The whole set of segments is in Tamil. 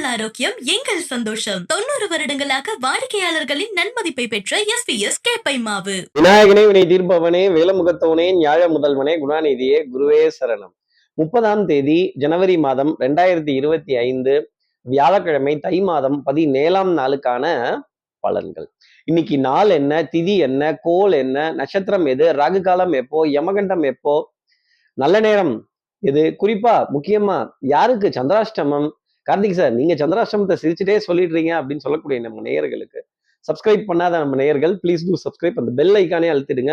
உங்கள் ஆரோக்கியம் எங்கள் சந்தோஷம். தொண்ணூறு வருடங்களாக வாடிக்கையாளர்களின் நன்மதிப்பை பெற்ற எஸ் பி எஸ் கேப்பை மாவு விநாயகனே வினை தீர்ப்பவனே வேலமுகத்தவனே ஞாழ முதல்வனே குணாநிதியே குருவே சரணம். முப்பதாம் தேதி ஜனவரி மாதம் ரெண்டாயிரத்தி இருபத்தி ஐந்து வியாழக்கிழமை தை மாதம் பதினேழாம் நாளுக்கான பலன்கள். இன்னைக்கு நாள் என்ன திதி என்ன கோல் என்ன நட்சத்திரம் எது ராகு காலம் எப்போ யமகண்டம் எப்போ நல்ல நேரம் இது குறிப்பா முக்கியமா யாருக்கு சந்திராஷ்டமம் கார்த்திக் சார் நீங்க சந்திராஷ்டமத்தை சிரிச்சுட்டே சொல்லிடுறீங்க அப்படின்னு சொல்லக்கூடிய நம்ம நேயர்களுக்கு சப்ஸ்கிரைப் பண்ணாத நம்ம நேயர்கள் ப்ளீஸ் டூ சப்ஸ்கிரைப் அந்த பெல் ஐக்கானே அழுத்திடுங்க.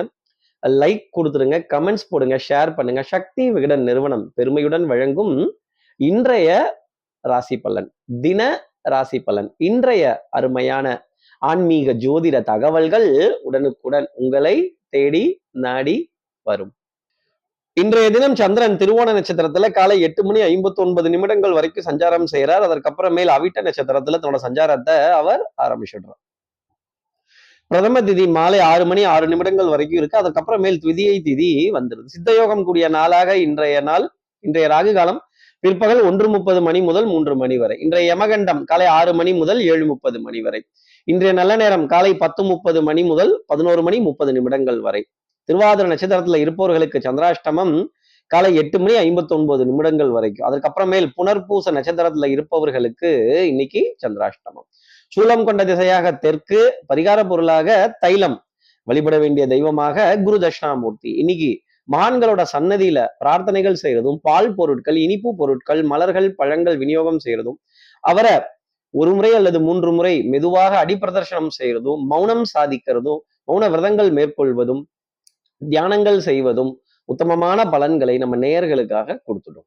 லைக் கொடுத்துருங்க கமெண்ட்ஸ் போடுங்க ஷேர் பண்ணுங்க. சக்தி விகடன் நிறுவனம் பெருமையுடன் வழங்கும் இன்றைய ராசி பலன் தின ராசி பலன். இன்றைய அருமையான ஆன்மீக ஜோதிட தகவல்கள் உடனுக்குடன் உங்களை தேடி நாடி வரும். இன்றைய தினம் சந்திரன் திருவோண நட்சத்திரத்துல காலை எட்டு மணி ஐம்பத்தி ஒன்பது நிமிடங்கள் வரைக்கும் சஞ்சாரம் செய்யறார் அதற்கப்புறமேல் அவிட்ட நட்சத்திரத்துல தன்னோட சஞ்சாரத்தை அவர் ஆரம்பிச்சிடுறார். பிரதம திதி மாலை ஆறு மணி ஆறு நிமிடங்கள் வரைக்கும் இருக்கு. அதுக்கப்புறமேல் துதியை திதி வந்துருது. சித்தயோகம் கூடிய நாளாக இன்றைய நாள் இன்றைய ராகு காலம் பிற்பகல் ஒன்று முப்பது மணி முதல் மூன்று மணி வரை. இன்றைய யமகண்டம் காலை ஆறு மணி முதல் ஏழு முப்பது மணி வரை. இன்றைய நல்ல நேரம் காலை பத்து முப்பது மணி முதல் பதினோரு மணி முப்பது நிமிடங்கள் வரை. திருவாதிர நட்சத்திரத்துல இருப்பவர்களுக்கு சந்திராஷ்டமம் காலை எட்டு மணி ஐம்பத்தி ஒன்பது நிமிடங்கள் வரைக்கும். அதுக்கப்புறமேல் புனர்பூச நட்சத்திரத்துல இருப்பவர்களுக்கு இன்னைக்கு சந்திராஷ்டமம். சூலம் கொண்ட திசையாக தெற்கு பரிகார பொருளாக தைலம் வழிபட வேண்டிய தெய்வமாக குரு தட்சிணாமூர்த்தி. இன்னைக்கு மகான்களோட சன்னதியில பிரார்த்தனைகள் செய்யறதும் பால் பொருட்கள் இனிப்பு பொருட்கள் மலர்கள் பழங்கள் விநியோகம் செய்யறதும் அவரை ஒரு முறை அல்லது மூன்று முறை மெதுவாக அடிப்பிரதர்ஷனம் செய்யறதும் மௌனம் சாதிக்கிறதும் மௌன விரதங்கள் மேற்கொள்வதும் தியானங்கள் செய்வதும் உத்தமமான பலன்களை நம்ம நேயர்களுக்காக கொடுத்துடும்.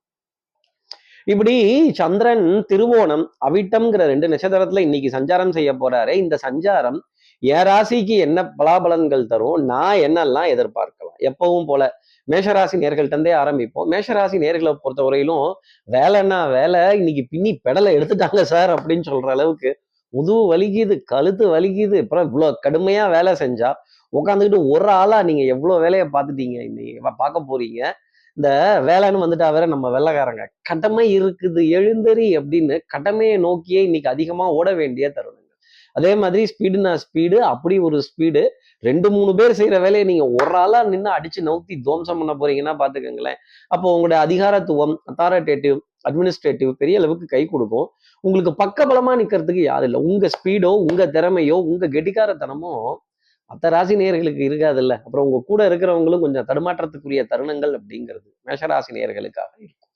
இப்படி சந்திரன் திருவோணம் அவிட்டம்ங்கிற ரெண்டு நட்சத்திரத்துல இன்னைக்கு சஞ்சாரம் செய்ய போறாரு. இந்த சஞ்சாரம் என் ராசிக்கு என்ன பலாபலன்கள் தரும்? நான் என்னெல்லாம் எதிர்பார்க்கலாம்? எப்பவும் போல மேஷராசி நேர்கள்ட்டே ஆரம்பிப்போம். மேஷராசி நேர்களை பொறுத்தவரையிலும் வேலைன்னா வேலை இன்னைக்கு பின்னி பெடலை எடுத்துட்டாங்க சார் அப்படின்னு சொல்ற அளவுக்கு முதுகு வலிக்குது கழுத்து வலிக்குது. அப்புறம் இவ்வளவு கடுமையா வேலை செஞ்சா உட்காந்துக்கிட்டு ஒரு ஆளா நீங்க எவ்வளோ வேலையை பார்த்துட்டீங்க இன்னைக்கு பார்க்க போறீங்க. இந்த வேலைன்னு வந்துட்டா வேற நம்ம வெள்ளக்காரங்க. கடமை இருக்குது எழுந்தறி அப்படின்னு கடமையை நோக்கியே இன்னைக்கு அதிகமா ஓட வேண்டிய தருணங்கள். அதே மாதிரி ஸ்பீடுனா ஸ்பீடு அப்படி ஒரு ஸ்பீடு. ரெண்டு மூணு பேர் செய்யற வேலையை நீங்க ஒரு ஆளா நின்று அடிச்சு நவுத்தி துவம்சம் பண்ண போறீங்கன்னா பாத்துக்கோங்களேன். அப்போ உங்களுடைய அதிகாரத்துவம் அத்தாரிட்டேட்டிவ் அட்மினிஸ்ட்ரேட்டிவ் பெரிய அளவுக்கு கை கொடுக்கும். உங்களுக்கு பக்கபலமாக நிக்கிறதுக்கு யாரும் இல்லை. உங்க ஸ்பீடோ உங்க திறமையோ உங்க கெட்டிக்காரத்தனமோ மற்ற ராசி நேர்களுக்கு இருக்காதுல்ல. அப்புறம் உங்க கூட இருக்கிறவங்களும் கொஞ்சம் தடுமாற்றத்துக்குரிய தருணங்கள் அப்படிங்கிறது மேஷராசி நேர்களுக்காக இருக்கும்.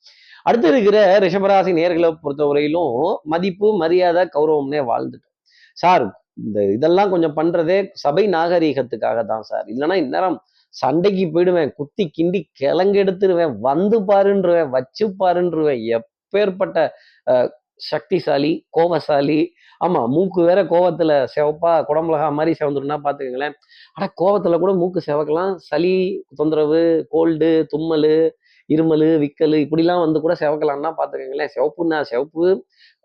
அடுத்து இருக்கிற ரிஷபராசி நேர்களை பொறுத்தவரையிலும் மதிப்பு மரியாதை கௌரவம்னே வாழ்ந்துட்டோம். சார் இந்த இதெல்லாம் கொஞ்சம் பண்றதே சபை நாகரீகத்துக்காக தான் சார். இல்லைன்னா இந்நேரம் சண்டைக்கு போயிடுவேன் குத்தி கிண்டி கிளங்கெடுத்துருவேன் வந்து பாருன்றுவேன் வச்சு பாருன்றுவேன். எப்பேற்பட்ட சக்திசாலி கோபசாலி. ஆமாம் மூக்கு வேற கோவத்தில் சிவப்பா குடமிளகா மாதிரி செவந்துருன்னா பார்த்துக்கங்களேன் ஆனால் கோவத்தில் கூட மூக்கு செவக்கலாம். சளி தொந்தரவு கோல்டு தும்மல் இருமல் விக்கல் இப்படிலாம் வந்து கூட சிவக்கலாம்னா பார்த்துக்கோங்களேன். சிவப்புன்னா சிவப்பு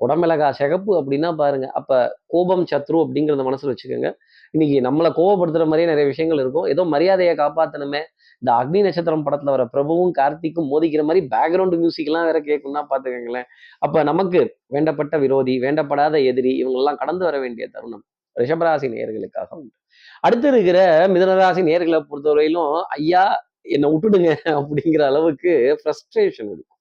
குடமிளகா சிகப்பு அப்படின்னா பாருங்க. அப்போ கோபம் சத்ரு அப்படிங்கிறத மனசில் வச்சுக்கோங்க. இன்னைக்கு நம்மளை கோபப்படுத்துகிற மாதிரியே நிறைய விஷயங்கள் இருக்கும். ஏதோ மரியாதையை காப்பாற்றணுமே இந்த அக்னி நட்சத்திரம் படத்துல வர பிரபுவும் கார்த்திக்கும் மோதிக்கிற மாதிரி பேக்ரவுண்ட் மியூசிக்லாம் வேற கேட்கும்னா பாத்துக்கோங்களேன் அப்ப நமக்கு வேண்டப்பட்ட விரோதி வேண்டப்படாத எதிரி இவங்கெல்லாம் கடந்து வர வேண்டிய தருணம் ரிஷபராசி நேர்களுக்காக உண்டு. அடுத்து இருக்கிற மிதனராசி நேர்களை பொறுத்தவரையிலும் ஐயா என்னை விட்டுடுங்க அப்படிங்கிற அளவுக்கு ஃப்ரஸ்ட்ரேஷன் இருக்கும்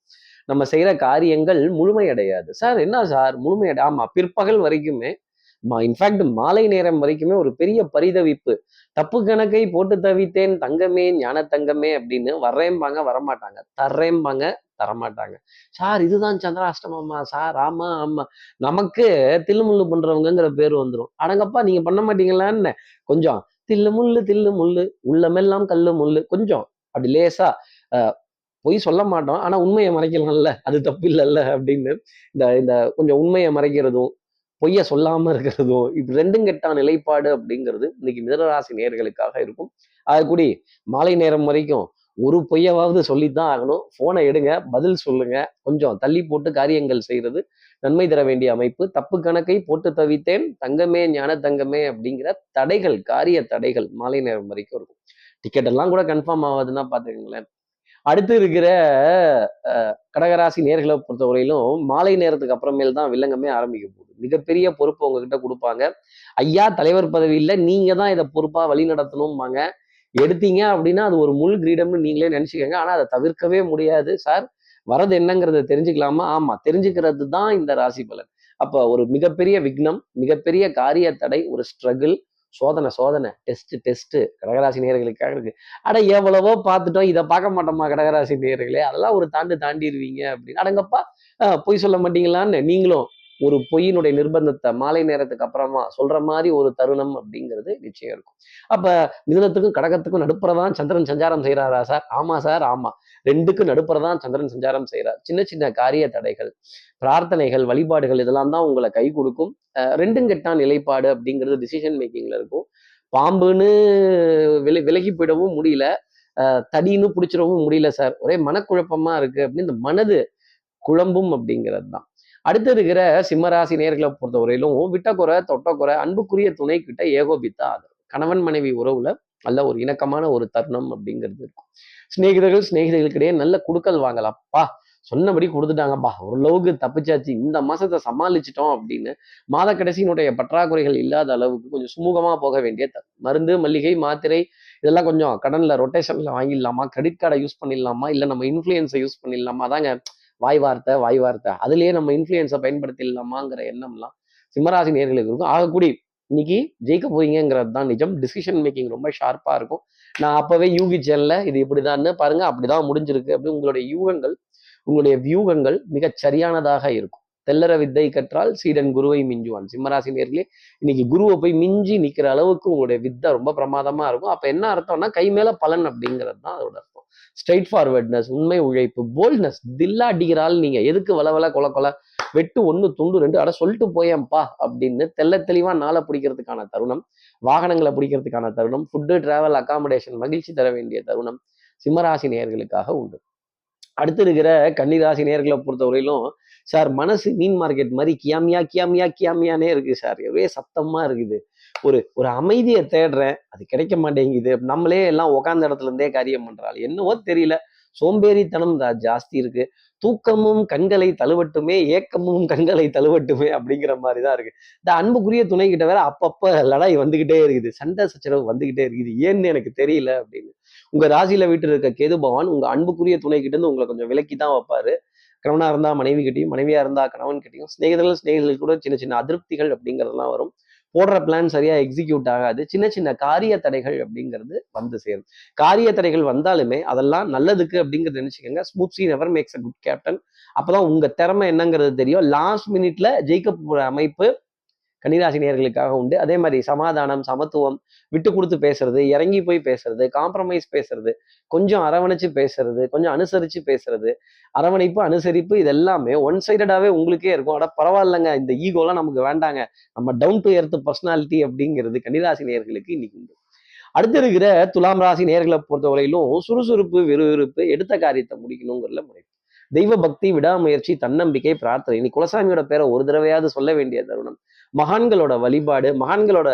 நம்ம செய்யற காரியங்கள் முழுமையடையாது. சார் என்ன சார்? முழுமையடை ஆமா பிற்பகல் வரைக்குமே இன்ஃபேக்ட் மாலை நேரம் வரைக்குமே ஒரு பெரிய பரிதவிப்பு. தப்பு கணக்கை போட்டு தவித்தேன் தங்கமே ஞான தங்கமே அப்படின்னு வர்றேம்பாங்க வரமாட்டாங்க. தர்றேம்பாங்க தரமாட்டாங்க. சார் இதுதான் சந்திராஷ்டமம்மா சார் ஆமா ஆமா. நமக்கு தில்லுமுள்ளு பண்றவங்கங்கிற பேர் வந்துடும் அடங்கப்பா நீங்க பண்ண மாட்டீங்களான்னு. கொஞ்சம் தில்லு முள்ளு தில்லு முள்ளு உள்ளமெல்லாம் கல்லு முள்ளு கொஞ்சம். அப்படி லேசா பொய் சொல்ல மாட்டோம். ஆனா உண்மையை மறைக்கலாம்ல. அது தப்பு இல்லைல்ல அப்படின்னு இந்த இந்த கொஞ்சம் உண்மையை மறைக்கிறதும் பொய்ய சொல்லாம இருக்கிறதும் இது ரெண்டும் கெட்டான நிலைப்பாடு அப்படிங்கிறது இன்னைக்கு மிதனராசி நேர்களுக்காக இருக்கும். அது கூடி மாலை நேரம் வரைக்கும் ஒரு பொய்யவாவது சொல்லித்தான் ஆகணும். போனை எடுங்க பதில் சொல்லுங்க. கொஞ்சம் தள்ளி போட்டு காரியங்கள் செய்யறது நன்மை தர வேண்டிய அமைப்பு. தப்பு கணக்கை போட்டு தவித்தேன். தங்கமே ஞான தங்கமே அப்படிங்கிற தடைகள் காரிய தடைகள் மாலை நேரம் வரைக்கும் இருக்கும். டிக்கெட் எல்லாம் கூட கன்ஃபார்ம் ஆகாதுன்னா பார்த்துக்கங்களேன். அடுத்து இருக்கிற கடகராசி நேர்களை பொறுத்தவரையிலும் மாலை நேரத்துக்கு அப்புறமேல் தான் வில்லங்கமே ஆரம்பிக்க போகுது. மிகப்பெரிய பொறுப்பு உங்ககிட்ட கொடுப்பாங்க. ஐயா தலைவர் பதவி இல்லை நீங்க தான் இதை பொறுப்பா வழி நடத்தணும்பாங்க. எடுத்தீங்க அப்படின்னா அது ஒரு முள் கிரீடம்னு நீங்களே நினச்சிக்கோங்க. ஆனால் அதை தவிர்க்கவே முடியாது சார். வரது என்னங்கிறத தெரிஞ்சுக்கலாமா? ஆமாம் தெரிஞ்சுக்கிறது தான் இந்த ராசி பலன். அப்போ ஒரு மிகப்பெரிய விக்னம் மிகப்பெரிய காரிய தடை ஒரு ஸ்ட்ரகிள் சோதனை சோதனை. டெஸ்ட் டெஸ்ட் கடகராசி நேர்களுக்காக இருக்கு. அட எவ்வளவோ பார்த்துட்டோம். இதை பார்க்க மாட்டோமா கடகராசி நேயர்களே? அதெல்லாம் ஒரு தாண்டு தாண்டிடுவீங்க அப்படின்னு. அடங்கப்பா பொய் சொல்ல மாட்டீங்களான்னு நீங்களும் ஒரு பொய்யினுடைய நிர்பந்தத்தை மாலை நேரத்துக்கு அப்புறமா சொல்ற மாதிரி ஒரு தருணம் அப்படிங்கிறது நிச்சயம் இருக்கும். அப்ப மிதனத்துக்கும் கடகத்துக்கும் நடுப்புறதான் சந்திரன் சஞ்சாரம் செய்யறாரா சார்? ஆமா சார் ஆமா. ரெண்டுக்கும் நடுப்புறதான் சந்திரன் சஞ்சாரம் செய்யறார் சின்ன சின்ன காரிய தடைகள் பிரார்த்தனைகள் வழிபாடுகள் இதெல்லாம் தான் உங்களை கை கொடுக்கும். ரெண்டும் கெட்டான் நிலைப்பாடு அப்படிங்கிறது டிசிஷன் மேக்கிங்ல இருக்கும். பாம்புன்னு விலை விலகி போயிடவும் முடியல. தடின்னு பிடிச்சிடவும் முடியல சார். ஒரே மனக்குழப்பமா இருக்கு அப்படின்னு இந்த மனது குழம்பும் அப்படிங்கிறது தான். அடுத்து இருக்கிற சிம்மராசி நேர்களை பொறுத்தவரையிலும் விட்டக்குறை தொட்டக்குறை அன்புக்குரிய துணை கிட்ட ஏகோபித்த ஆதரவு. கணவன் மனைவி உறவுல நல்ல ஒரு இணக்கமான ஒரு தருணம் அப்படிங்கிறது இருக்கும். சிநேகிதர்கள் சிநேகிதர்களுக்கிடையே நல்ல குடுக்கல் வாங்கலாம்ப்பா. சொன்னபடி கொடுத்துட்டாங்கப்பா. ஓரளவுக்கு தப்பிச்சாச்சு. இந்த மாசத்தை சமாளிச்சிட்டோம் அப்படின்னு மாத கடைசியினுடைய பற்றாக்குறைகள் இல்லாத அளவுக்கு கொஞ்சம் சுமூகமா போக வேண்டிய த மருந்து மல்லிகை மாத்திரை இதெல்லாம் கொஞ்சம் கடன்ல ரொட்டேஷன்ல வாங்கிடலாமா? கிரெடிட் கார்டை யூஸ் பண்ணிடலாமா? இல்ல நம்ம இன்ஃபுளுயன்ஸை யூஸ் பண்ணிடலாமா? தாங்க வாய் வார்த்தை வாய் வார்த்தை அதுலயே நம்ம இன்ஃப்ளூயன்ஸை பயன்படுத்திடலாமாங்கிற எண்ணம்லாம் சிம்மராசி நேர்களுக்கு இருக்கும். ஆகக்கூடிய இன்னைக்கு ஜெயிக்க போறீங்கிறது தான் நிஜம். டிசிஷன் மேக்கிங் ரொம்ப ஷார்ப்பா இருக்கும். நான் அப்பவே யூகிச்சேன்ல இது இப்படிதான்னு பாருங்க அப்படிதான் முடிஞ்சிருக்கு. அப்படி உங்களுடைய யூகங்கள் உங்களுடைய வியூகங்கள் மிகச் சரியானதாக இருக்கும். தெல்லற வித்தை கற்றால் சீடன் குருவை மிஞ்சுவான். சிம்மராசி நேர்களே இன்னைக்கு குருவை போய் மிஞ்சி நிக்கிற அளவுக்கு உங்களுடைய வித்தை ரொம்ப பிரமாதமா இருக்கும். அப்ப என்ன அர்த்தம்னா கை மேல பலன் அப்படிங்கிறது தான் அதோட அர்த்தம். ஸ்ட்ரைட் ஃபார்வர்ட்னஸ் உண்மை உழைப்பு போல்ட்னஸ் தில்லா அடிக்கிறாள் நீங்க. எதுக்கு வளவல கொல கொல வெட்டு ஒன்று துண்டு ரெண்டு அட சொல்லிட்டு போயேன்ப்பா அப்படின்னு தெள்ள தெளிவா நாளை பிடிக்கிறதுக்கான தருணம் வாகனங்களை பிடிக்கிறதுக்கான தருணம் ஃபுட்டு டிராவல் அகாமடேஷன் மகிழ்ச்சி தர வேண்டிய தருணம் சிம்மராசி நேயர்களுக்காக உண்டு. அடுத்து இருக்கிற கன்னிராசி நேர்களை பொறுத்தவரையிலும் சார் மனசு மீன் மார்க்கெட் மாதிரி கியாமியா கியாமியா கியாமியானே இருக்கு சார். ஒரே சத்தமா இருக்குது. ஒரு ஒரு அமைதியை தேடுறேன் அது கிடைக்க மாட்டேங்குது. நம்மளே எல்லாம் உட்காந்த இடத்துல இருந்தே காரியம் பண்றாள். என்னவோ தெரியல. சோம்பேறித்தனம் ஜாஸ்தி இருக்கு. தூக்கமும் கண்களை தழுவட்டுமே ஏக்கமும் கண்களை தழுவட்டுமே அப்படிங்கிற மாதிரி தான் இருக்கு. இந்த அன்புக்குரிய துணை கிட்ட வேற அப்பப்ப லடாய் வந்துகிட்டே இருக்குது. சண்டை சச்சரவு வந்துகிட்டே இருக்குது. ஏன்னு எனக்கு தெரியல அப்படின்னு. உங்க ராசியில வீட்டில் இருக்க கேது பவான் உங்க அன்புக்குரிய துணை கிட்ட இருந்து உங்களை கொஞ்சம் விலக்கி தான் வைப்பாரு. கணவனா இருந்தா மனைவி கிட்டையும் மனைவியா இருந்தா கணவன் கிட்டையும் சிநேகிதர்கள் சிநேகிதர்கள் கூட சின்ன சின்ன அதிருப்திகள் அப்படிங்கிறதுலாம் வரும். போடுற பிளான் சரியா எக்ஸிக்யூட் ஆகாது. சின்ன சின்ன காரிய தடைகள் அப்படிங்கிறது வந்து சேரும். காரிய தடைகள் வந்தாலுமே அதெல்லாம் நல்லதுக்கு அப்படிங்கிறது நினைச்சுக்கோங்க. Smooth sea never makes a good captain அப்பதான் உங்க திறமை என்னங்கிறது தெரியும். லாஸ்ட் மினிட்ல ஜெயிக்க போற அமைப்பு கன்னிராசி நேயர்களுக்காக உண்டு. அதே மாதிரி சமாதானம் சமத்துவம் விட்டு கொடுத்து பேசுறது இறங்கி போய் பேசுறது காம்ப்ரமைஸ் பேசுறது கொஞ்சம் அரவணைச்சு பேசுறது கொஞ்சம் அனுசரிச்சு பேசுறது அரவணைப்பு அனுசரிப்பு இது எல்லாமே ஒன் சைடடாவே உங்களுக்கே இருக்கும். அட பரவாயில்லைங்க இந்த ஈகோலாம் நமக்கு வேண்டாங்க. நம்ம டவுன் டு எர்த் பர்சனாலிட்டி அப்படிங்கிறது கன்னிராசி நேயர்களுக்கு இன்னைக்கு உண்டு. அடுத்து இருக்கிற துலாம் ராசி நேர்களை பொறுத்தவரையிலும் சுறுசுறுப்பு விறுவிறுப்பு எடுத்த காரியத்தை முடிக்கணுங்கிறதுல முறை தெய்வ பக்தி விடாமுயற்சி தன்னம்பிக்கை பிரார்த்தனை. இன்னைக்கு குலசாமியோட பேரை ஒரு தடவையாவது சொல்ல வேண்டிய தருணம். மகான்களோட வழிபாடு மகான்களோட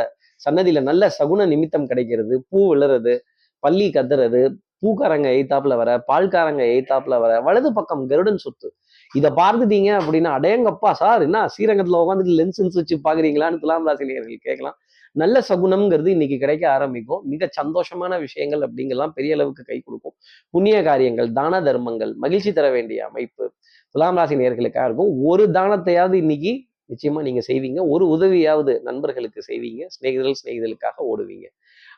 சன்னதியில நல்ல சகுன நிமித்தம் கிடைக்கிறது. பூ விழுறது பள்ளி கத்துறது பூக்காரங்க எய்த்தாப்புல வர பால்காரங்க எய்த்தாப்புல வர வலது பக்கம் கருடன் சொத்து. இதை பார்த்துட்டீங்க அப்படின்னா அடேங்கப்பா சார் என்ன ஸ்ரீரங்கத்துல உட்காந்துட்டு லென்ஸ் வச்சு பாக்குறீங்களான்னு துலாம் ராசி நேயர்கள் கேட்கலாம். நல்ல சகுனம்ங்கிறது இன்னைக்கு கிடைக்க ஆரம்பிக்கும். மிக சந்தோஷமான விஷயங்கள் அப்படிங்கெல்லாம் பெரிய அளவுக்கு கை கொடுக்கும். புண்ணிய காரியங்கள் தான தர்மங்கள் மகிழ்ச்சி தர வேண்டிய அமைப்பு. துலாம் ராசி நேர்களுக்காக இருக்கும். ஒரு தானத்தையாவது இன்னைக்கு நிச்சயமா நீங்க செய்வீங்க. ஒரு உதவியாவது நண்பர்களுக்கு செய்வீங்க. சிநேகிதர்கள் சிநேகிதர்களுக்காக ஓடுவீங்க.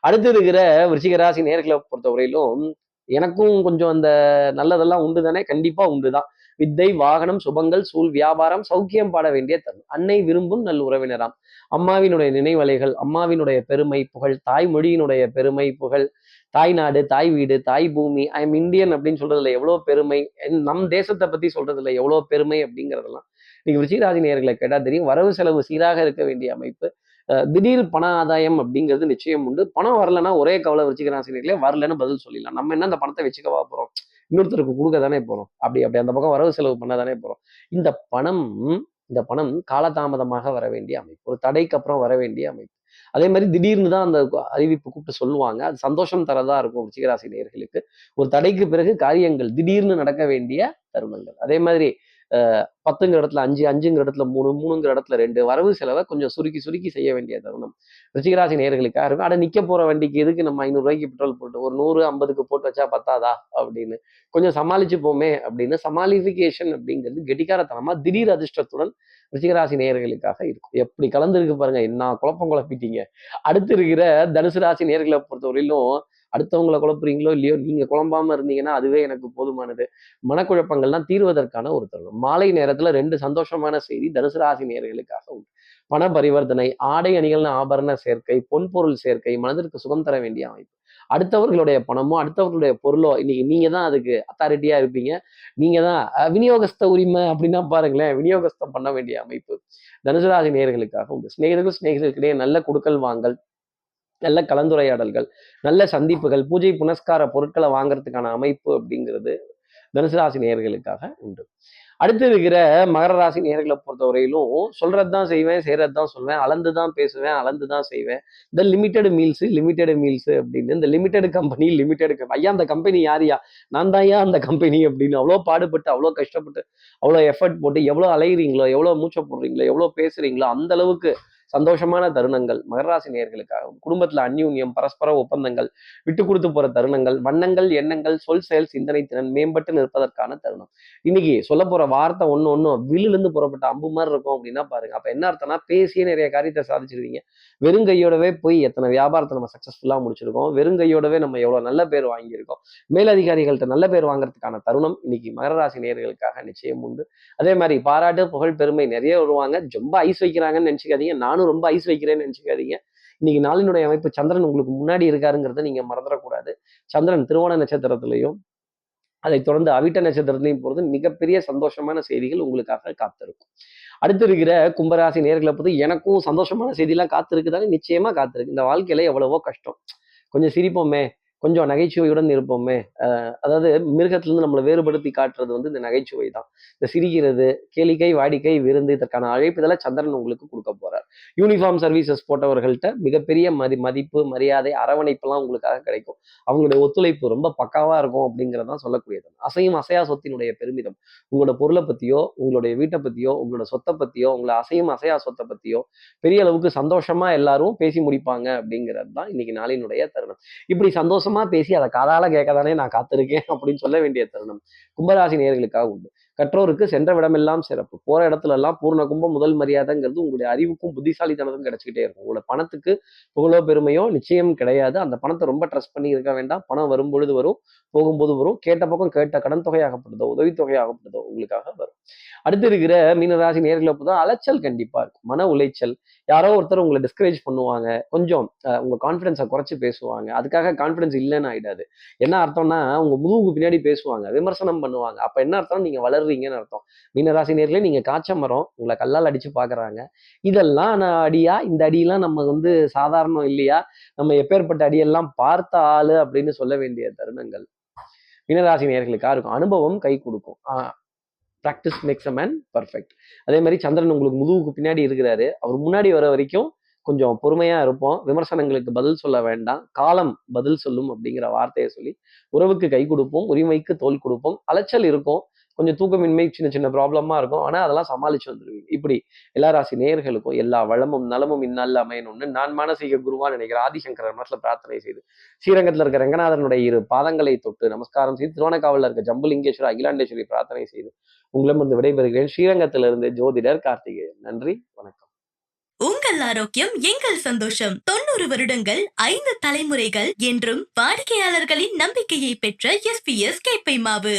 அடுத்து இருக்கிற விருச்சிகராசி நேர்களை பொறுத்தவரையிலும் எனக்கும் கொஞ்சம் அந்த நல்லதெல்லாம் உண்டு தானே கண்டிப்பா உண்டுதான். வித்தை வாகனம் சுபங்கள் சூழ் வியாபாரம் சௌக்கியம் பாட வேண்டிய தருணம். அன்னை விரும்பும் நல் உறவினராம். அம்மாவினுடைய நினைவலைகள் அம்மாவினுடைய பெருமை புகழ் தாய்மொழியினுடைய பெருமை புகழ் தாய் நாடு தாய் வீடு தாய் பூமி ஐ எம் இந்தியன் அப்படின்னு சொல்றதுல எவ்வளவு பெருமை? நம் தேசத்தை பத்தி சொல்றதுல எவ்வளவு பெருமை அப்படிங்கிறதெல்லாம் இன்னைக்கு விருச்சிகராசி நேர்களை கேட்டால் தெரியும் வரவு செலவு சீராக இருக்க வேண்டிய அமைப்பு திடீர் பண ஆதாயம் அப்படிங்கிறது நிச்சயம் உண்டு. பணம் வரலன்னா ஒரே கவலை விருச்சிகராசி நேர்களே வரலன்னு பதில் சொல்லிடலாம். நம்ம என்ன அந்த பணத்தை வச்சுக்கவா போறோம்? இன்னொருத்தருக்கு கொடுக்க தானே போறோம்? அப்படி அப்படி அந்த பக்கம் வரவு செலவு பண்ண தானே போறோம்? இந்த பணம் இந்த பணம் காலதாமதமாக வர வேண்டிய அமைப்பு. ஒரு தடைக்கு அப்புறம் வர வேண்டிய அமைப்பு. அதே மாதிரி திடீர்னு தான் அந்த அறிவிப்பு கூப்பிட்டு சொல்லுவாங்க. அது சந்தோஷம் தரதா இருக்கும் ரிச்சிகராசி நேர்களுக்கு. ஒரு தடைக்கு பிறகு காரியங்கள் திடீர்னு நடக்க வேண்டிய தருணங்கள். அதே மாதிரி பத்துங்கிற இடத்துல அஞ்சு அஞ்சுங்கிற இடத்துல மூணு மூணுங்கிற இடத்துல ரெண்டு வரவு செலவை கொஞ்சம் சுருக்கி சுருக்கி செய்ய வேண்டிய தருணம். ரிச்சிகராசி நேயர்களுக்காக இருக்கும் அட நிக்க போற வண்டிக்கு எதுக்கு நம்ம ஐநூறுரூவாய்க்கு பெட்ரோல் போட்டு ஒரு நூறு ஐம்பதுக்கு போட்டு வச்சா பத்தாதா? அப்படின்னு. கொஞ்சம் சமாளிச்சு போமே அப்படின்னு. சமாளிஃபிகேஷன் அப்படிங்கிறது கெட்டிக்காரத்தனமா திடீர் அதிர்ஷ்டத்துடன் ரிச்சிகராசி நேயர்களுக்காக இருக்கும். எப்படி கலந்துருக்கு பாருங்க என்ன குழப்பம் குழப்பிட்டீங்க. அடுத்து இருக்கிற தனுசு ராசி நேர்களை பொறுத்தவரையிலும் அடுத்தவங்களை குழப்புறீங்களோ இல்லையோ நீங்க குழம்பாம இருந்தீங்கன்னா அதுவே எனக்கு போதுமானது. மனக்குழப்பங்கள்லாம் தீர்வதற்கான ஒரு தருணம். மாலை நேரத்துல ரெண்டு சந்தோஷமான செய்தி தனுசு ராசி நேர்களுக்காக உண்டு. பண பரிவர்த்தனை ஆடை அணிகள்னு ஆபரண சேர்க்கை பொன்பொருள் சேர்க்கை மனதிற்கு சுகம் தர வேண்டிய அமைப்பு. அடுத்தவர்களுடைய பணமோ அடுத்தவர்களுடைய பொருளோ இன்னைக்கு நீங்க தான் அதுக்கு அத்தாரிட்டியா இருப்பீங்க. நீங்க தான் விநியோகஸ்த உரிமை அப்படின்னா பாருங்களேன் விநியோகஸ்தம் பண்ண வேண்டிய அமைப்பு. தனுசு ராசி நேர்களுக்காக உண்டு. சிநேகிதர்கள் சிநேகிதர்களுக்கிடையே நல்ல குடுக்கல் வாங்கல் நல்ல கலந்துரையாடல்கள் நல்ல சந்திப்புகள் பூஜை புனஸ்கார பொருட்களை வாங்குறதுக்கான அமைப்பு அப்படிங்கிறது தனுசு ராசி நேயர்களுக்காக உண்டு. அடுத்து இருக்கிற மகர ராசி நேர்களை பொறுத்தவரையிலும் சொல்றது தான் செய்வேன் செய்யறது தான் சொல்வேன் அளந்து தான் பேசுவேன் அளந்து தான் செய்வேன். இந்த லிமிட்டெடு மீல்ஸ் லிமிட்டெட் மீல்ஸ் அப்படின்னு இந்த லிமிட்டெடு கம்பெனி லிமிட்டெடு ஐயா அந்த கம்பெனி யாரியா நான் தான் ஐயா அந்த கம்பெனி அப்படின்னு அவ்வளோ பாடுபட்டு அவ்வளோ கஷ்டப்பட்டு அவ்வளோ எஃபர்ட் போட்டு எவ்வளோ அலையிறீங்களோ எவ்வளோ மூச்சை போடுறீங்களோ எவ்வளோ பேசுறீங்களோ அந்த அளவுக்கு சந்தோஷமான தருணங்கள் மகராசி நேர்களுக்காகவும் குடும்பத்துல அந்யூன்யம் பரஸ்பர ஒப்பந்தங்கள் விட்டு கொடுத்து போற தருணங்கள் வண்ணங்கள் எண்ணங்கள் சொல் செயல் சிந்தனை திறன் மேம்பட்டு நிற்பதற்கான தருணம். இன்னைக்கு சொல்ல போற வார்த்தை ஒன்று ஒன்றும் வில்லுலேருந்து புறப்பட்ட அம்பு மாதிரி இருக்கும் அப்படின்னா பாருங்க. அப்ப என்ன அர்த்தம்னா பேசியே நிறைய காரியத்தை சாதிச்சிருக்கீங்க வெறுங்கையோடவே போய் எத்தனை வியாபாரத்தை நம்ம சக்சஸ்ஃபுல்லாக முடிச்சிருக்கோம். வெறுங்கையோடவே நம்ம எவ்வளவு நல்ல பேர் வாங்கியிருக்கோம். மேலதிகாரிகள்கிட்ட நல்ல பேர் வாங்குறதுக்கான தருணம் இன்னைக்கு மகர ராசி நேர்களுக்காக நிச்சயம் உண்டு. அதே மாதிரி பாராட்டு புகழ் பெருமை நிறைய வருவாங்க. ரொம்ப ஐஸ் வைக்கிறாங்கன்னு நினைச்சுக்காதீங்க. நானும் ரொம்ப ஐஸ் வைக்கிறேன்னு நினச்சிக்காதீங்க. இன்னைக்கு நாளினுடைய அமைப்பு சந்திரன் உங்களுக்கு முன்னாடி இருக்காருங்கிறத நீங்க மறந்துடக்கூடாது. சந்திரன் திருவோண நட்சத்திரத்திலையும் அதை தொடர்ந்து அவிட்ட நட்சத்திரத்திலையும் போறது மிகப்பெரிய சந்தோஷமான செய்திகள் உங்களுக்காக காத்திருக்கும். அடுத்து இருக்கிற கும்பராசி நேர்களை பொறுத்து எனக்கும் சந்தோஷமான செய்தியெல்லாம் காத்திருக்குதானே? நிச்சயமா காத்திருக்கு. இந்த வாழ்க்கையில எவ்வளவோ கஷ்டம். கொஞ்சம் சிரிப்போமே. கொஞ்சம் நகைச்சுவையுடன் இருப்போமே. அதாவது மிருகத்திலிருந்து நம்மளை வேறுபடுத்தி காட்டுறது வந்து இந்த நகைச்சுவை தான். இந்த சிரிக்கிறது கேளிக்கை வாடிக்கை விருந்து இதற்கான அழைப்பு இதெல்லாம் சந்திரன் உங்களுக்கு கொடுக்க போறார். யூனிஃபார்ம் சர்வீசஸ் போட்டவர்கள்ட்ட மிகப்பெரிய மதி மதிப்பு மரியாதை அரவணைப்பெல்லாம் உங்களுக்காக கிடைக்கும். அவங்களுடைய ஒத்துழைப்பு ரொம்ப பக்காவா இருக்கும் அப்படிங்கிறதான் சொல்லக்கூடியது. அசையும் அசையா சொத்தினுடைய பெருமிதம். உங்களோட பொருளை பத்தியோ உங்களுடைய வீட்டை பத்தியோ உங்களோட சொத்தை பத்தியோ உங்களை அசையும் அசையா சொத்தை பத்தியோ பெரிய அளவுக்கு சந்தோஷமா எல்லாரும் பேசி முடிப்பாங்க அப்படிங்கிறது தான் இன்னைக்கு நாளினுடைய தருணம். இப்படி சந்தோஷம் பேசி அதை காதால கேட்க தானே நான் காத்திருக்கேன் அப்படின்னு சொல்ல வேண்டிய தருணம். கும்பராசி நேர்களுக்காக உண்டு. கற்றோருக்கு சென்ற விடமெல்லாம் சிறப்பு. போற இடத்துல எல்லாம் பூர்ண கும்பம் முதல் மரியாதைங்கிறது உங்களுடைய அறிவுக்கும் புத்திசாலித்தனதும் கிடைச்சிக்கிட்டே இருக்கும். உங்களோட பணத்துக்கு புகழோ பெருமையோ நிச்சயம் கிடையாது. அந்த பணத்தை ரொம்ப ட்ரஸ்ட் பண்ணி இருக்க வேண்டாம். பணம் வரும் பொழுது வரும் போகும்போது வரும். கேட்ட பக்கம் கேட்ட கடன் தொகையாகப்படுதோ உதவித்தொகையாகப்படுதோ உங்களுக்காக வரும். அடுத்து இருக்கிற மீனராசி நேர்களை தான் அலைச்சல் கண்டிப்பா இருக்கும். மன உளைச்சல். யாரோ ஒருத்தர் உங்களை டிஸ்கரேஜ் பண்ணுவாங்க. கொஞ்சம் உங்க கான்ஃபிடன்ஸை குறைச்சு பேசுவாங்க. அதுக்காக கான்ஃபிடன்ஸ் இல்லைன்னு ஆயிடாது. என்ன அர்த்தம்னா உங்க முதுகுக்கு பின்னாடி பேசுவாங்க விமர்சனம் பண்ணுவாங்க. அப்ப என்ன அர்த்தம் நீங்க வளர்றீங்கன்னு அர்த்தம். மீனராசி நேர்களே நீங்க காய்ச்ச மரம் உங்களை கல்லால் அடிச்சு பாக்குறாங்க. இதெல்லாம் நான் அடியா? இந்த அடியெல்லாம் நம்ம வந்து சாதாரணம் இல்லையா? நம்ம எப்பேற்பட்ட அடியெல்லாம் பார்த்த ஆளு அப்படின்னு சொல்ல வேண்டிய தருணங்கள். மீனராசி நேர்களுக்காக இருக்கும் அனுபவம் கை கொடுக்கும். Practice makes a man perfect அதே மாதிரி சந்திரன் உங்களுக்கு முதுகுக்கு பின்னாடி இருக்கிறாரு. அவர் முன்னாடி வர வரைக்கும் கொஞ்சம் பொறுமையா இருப்போம். விமர்சனங்களுக்கு பதில் சொல்ல வேண்டாம். காலம் பதில் சொல்லும் அப்படிங்கிற வார்த்தையை சொல்லி உறவுக்கு கை கொடுப்போம். உரிமைக்கு தோல் கொடுப்போம். அலைச்சல் இருக்கும். கொஞ்சம் தூக்கமின்மை சின்ன சின்ன ப்ராப்ளமா இருக்கும். ஆனால் அதெல்லாம் சமாளிச்சு வந்துடுவீங்க இப்படி எல்லா ராசி நேயர்களுக்கும் எல்லா வளமும் நலமும் இந்நாளில் அமையணும்னு நான் மானசீக குருவான் நினைக்கிற ஆதிசங்கர மனசில் பிரார்த்தனை செய்து ஸ்ரீரங்கத்துல இருக்க ரங்கநாதனுடைய இரு பாதங்களை தொட்டு நமஸ்காரம் செய்து திருவண்ணக்காவலில் இருக்க ஜம்புலிங்கேஸ்வரர் அகிலாண்டேஸ்வரி பிரார்த்தனை செய்து உங்களிடமிருந்து விடைபெறுகிறேன். ஸ்ரீரங்கத்திலிருந்து ஜோதிடர் கார்த்திகேயன். நன்றி வணக்கம். உங்கள் ஆரோக்கியம் எங்கள் சந்தோஷம். தொண்ணூறு வருடங்கள் ஐந்து தலைமுறைகள் என்றும் வாடிக்கையாளர்களின் நம்பிக்கையை பெற்ற எஸ்பிஎஸ் கேப்பை மாவு.